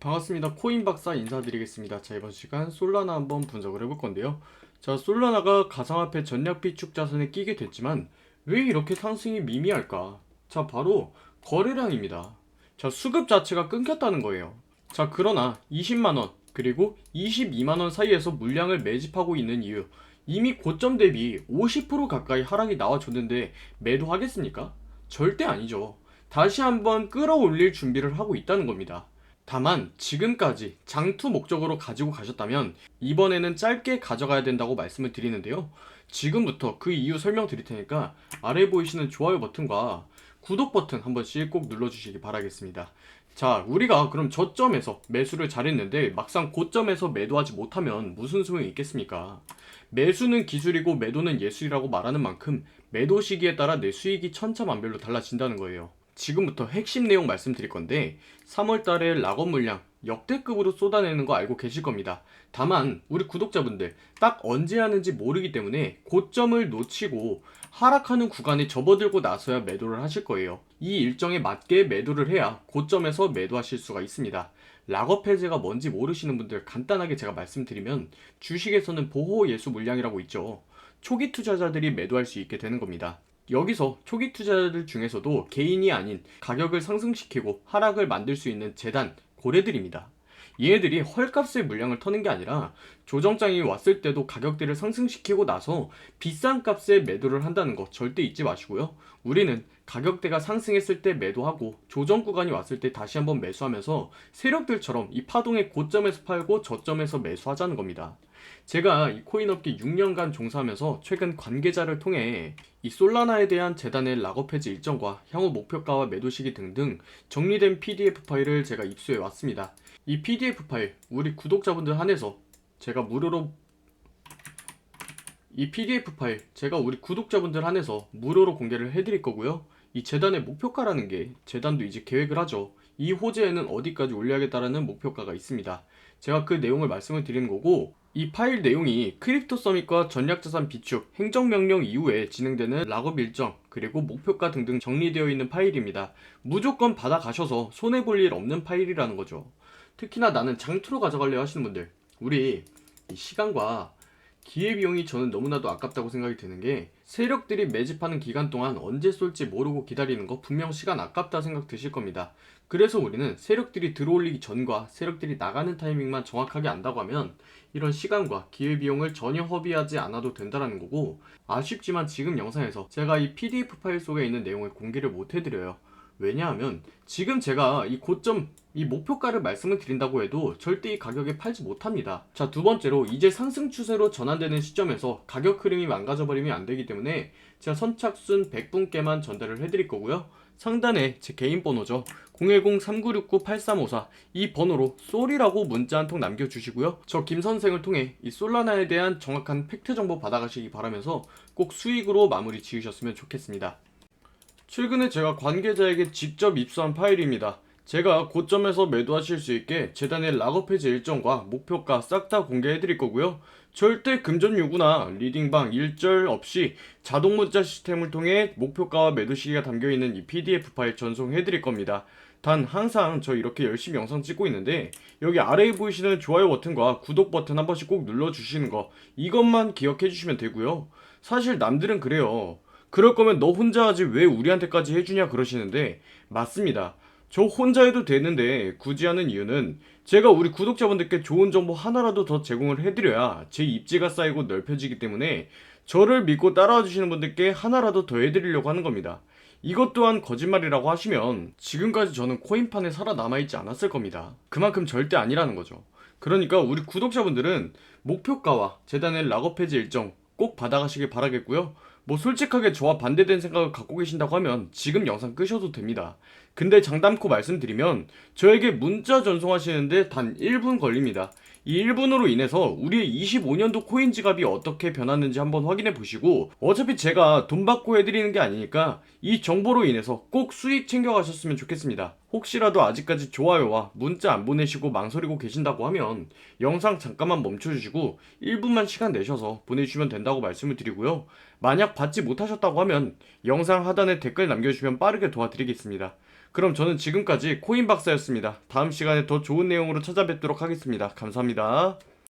반갑습니다. 코인 박사 인사드리겠습니다. 자, 이번 시간 솔라나 한번 분석을 해볼 건데요. 자, 솔라나가 가상화폐 전략 비축 자산에 끼게 됐지만 왜 이렇게 상승이 미미할까? 자, 바로 거래량입니다. 자, 수급 자체가 끊겼다는 거예요. 자, 그러나 20만원 그리고 22만원 사이에서 물량을 매집하고 있는 이유 이미 고점 대비 50% 가까이 하락이 나와줬는데 매도하겠습니까? 절대 아니죠. 다시 한번 끌어올릴 준비를 하고 있다는 겁니다. 다만 지금까지 장투 목적으로 가지고 가셨다면 이번에는 짧게 가져가야 된다고 말씀을 드리는데요. 지금부터 그 이유 설명드릴 테니까 아래 보이시는 좋아요 버튼과 구독 버튼 한 번씩 꼭 눌러주시기 바라겠습니다. 자, 우리가 그럼 저점에서 매수를 잘했는데 막상 고점에서 매도하지 못하면 무슨 소용이 있겠습니까? 매수는 기술이고 매도는 예술이라고 말하는 만큼 매도 시기에 따라 내 수익이 천차만별로 달라진다는 거예요. 지금부터 핵심 내용 말씀드릴 건데 3월 달에 락업 물량 역대급으로 쏟아내는 거 알고 계실 겁니다. 다만 우리 구독자분들 딱 언제 하는지 모르기 때문에 고점을 놓치고 하락하는 구간에 접어들고 나서야 매도를 하실 거예요. 이 일정에 맞게 매도를 해야 고점에서 매도하실 수가 있습니다. 락업 해제가 뭔지 모르시는 분들 간단하게 제가 말씀드리면 주식에서는 보호 예수 물량이라고 있죠. 초기 투자자들이 매도할 수 있게 되는 겁니다. 여기서 초기 투자자들 중에서도 개인이 아닌 가격을 상승시키고 하락을 만들 수 있는 재단, 고래들입니다. 얘네들이 헐값의 물량을 터는 게 아니라 조정장이 왔을 때도 가격대를 상승시키고 나서 비싼 값에 매도를 한다는 거 절대 잊지 마시고요. 우리는 가격대가 상승했을 때 매도하고 조정 구간이 왔을 때 다시 한번 매수하면서 세력들처럼 이 파동의 고점에서 팔고 저점에서 매수하자는 겁니다. 제가 이 코인 업계 6년간 종사하면서 최근 관계자를 통해 이 솔라나에 대한 재단의 락업 해지 일정과 향후 목표가와 매도 시기 등등 정리된 PDF 파일을 제가 입수해 왔습니다. 이 PDF 파일 우리 구독자분들 한해서 제가 무료로 이 PDF 파일 제가 우리 구독자분들 한해서 무료로 공개를 해드릴 거고요. 이 재단의 목표가라는 게 재단도 이제 계획을 하죠. 이 호재에는 어디까지 올려야겠다라는 목표가가 있습니다. 제가 그 내용을 말씀을 드리는 거고 이 파일 내용이 크립토 서밋과 전략자산 비축, 행정명령 이후에 진행되는 락업 일정, 그리고 목표가 등등 정리되어 있는 파일입니다. 무조건 받아가셔서 손해볼 일 없는 파일이라는 거죠. 특히나 나는 장투로 가져가려 하시는 분들, 우리 이 시간과 기회비용이 저는 너무나도 아깝다고 생각이 드는 게 세력들이 매집하는 기간 동안 언제 쏠지 모르고 기다리는 거 분명 시간 아깝다 생각 드실 겁니다. 그래서 우리는 세력들이 들어올리기 전과 세력들이 나가는 타이밍만 정확하게 안다고 하면 이런 시간과 기회비용을 전혀 허비하지 않아도 된다는 거고 아쉽지만 지금 영상에서 제가 이 PDF 파일 속에 있는 내용을 공개를 못 해드려요. 왜냐하면 지금 제가 이 고점 이 목표가를 말씀을 드린다고 해도 절대 이 가격에 팔지 못합니다. 자, 두 번째로 이제 상승 추세로 전환되는 시점에서 가격 흐름이 망가져 버리면 안 되기 때문에 제가 선착순 100분께만 전달을 해 드릴 거고요. 상단에 제 개인 번호죠. 010-3969-8354 이 번호로 쏠이라고 문자 한 통 남겨주시고요. 저 김 선생을 통해 이 솔라나에 대한 정확한 팩트 정보 받아가시기 바라면서 꼭 수익으로 마무리 지으셨으면 좋겠습니다. 최근에 제가 관계자에게 직접 입수한 파일입니다. 제가 고점에서 매도하실 수 있게 재단의 락업 해제 일정과 목표가 싹 다 공개해 드릴 거고요. 절대 금전 요구나 리딩방 일절 없이 자동 문자 시스템을 통해 목표가와 매도 시기가 담겨 있는 이 PDF 파일 전송해 드릴 겁니다. 단 항상 저 이렇게 열심히 영상 찍고 있는데 여기 아래에 보이시는 좋아요 버튼과 구독 버튼 한 번씩 꼭 눌러 주시는 거 이것만 기억해 주시면 되고요. 사실 남들은 그래요. 그럴 거면 너 혼자 하지 왜 우리한테까지 해주냐 그러시는데 맞습니다. 저 혼자 해도 되는데 굳이 하는 이유는 제가 우리 구독자분들께 좋은 정보 하나라도 더 제공을 해드려야 제 입지가 쌓이고 넓혀지기 때문에 저를 믿고 따라와 주시는 분들께 하나라도 더 해드리려고 하는 겁니다. 이것 또한 거짓말이라고 하시면 지금까지 저는 코인판에 살아남아있지 않았을 겁니다. 그만큼 절대 아니라는 거죠. 그러니까 우리 구독자분들은 목표가와 재단의 락업 해지 일정 꼭 받아가시길 바라겠고요. 뭐 솔직하게 저와 반대된 생각을 갖고 계신다고 하면 지금 영상 끄셔도 됩니다. 근데 장담코 말씀드리면 저에게 문자 전송하시는데 단 1분 걸립니다. 이 1분으로 인해서 우리의 25년도 코인 지갑이 어떻게 변했는지 한번 확인해 보시고 어차피 제가 돈 받고 해드리는 게 아니니까 이 정보로 인해서 꼭 수익 챙겨가셨으면 좋겠습니다. 혹시라도 아직까지 좋아요와 문자 안 보내시고 망설이고 계신다고 하면 영상 잠깐만 멈춰주시고 1분만 시간 내셔서 보내주시면 된다고 말씀을 드리고요. 만약 받지 못하셨다고 하면 영상 하단에 댓글 남겨주시면 빠르게 도와드리겠습니다. 그럼 저는 지금까지 코인 박사였습니다. 다음 시간에 더 좋은 내용으로 찾아뵙도록 하겠습니다. 감사합니다.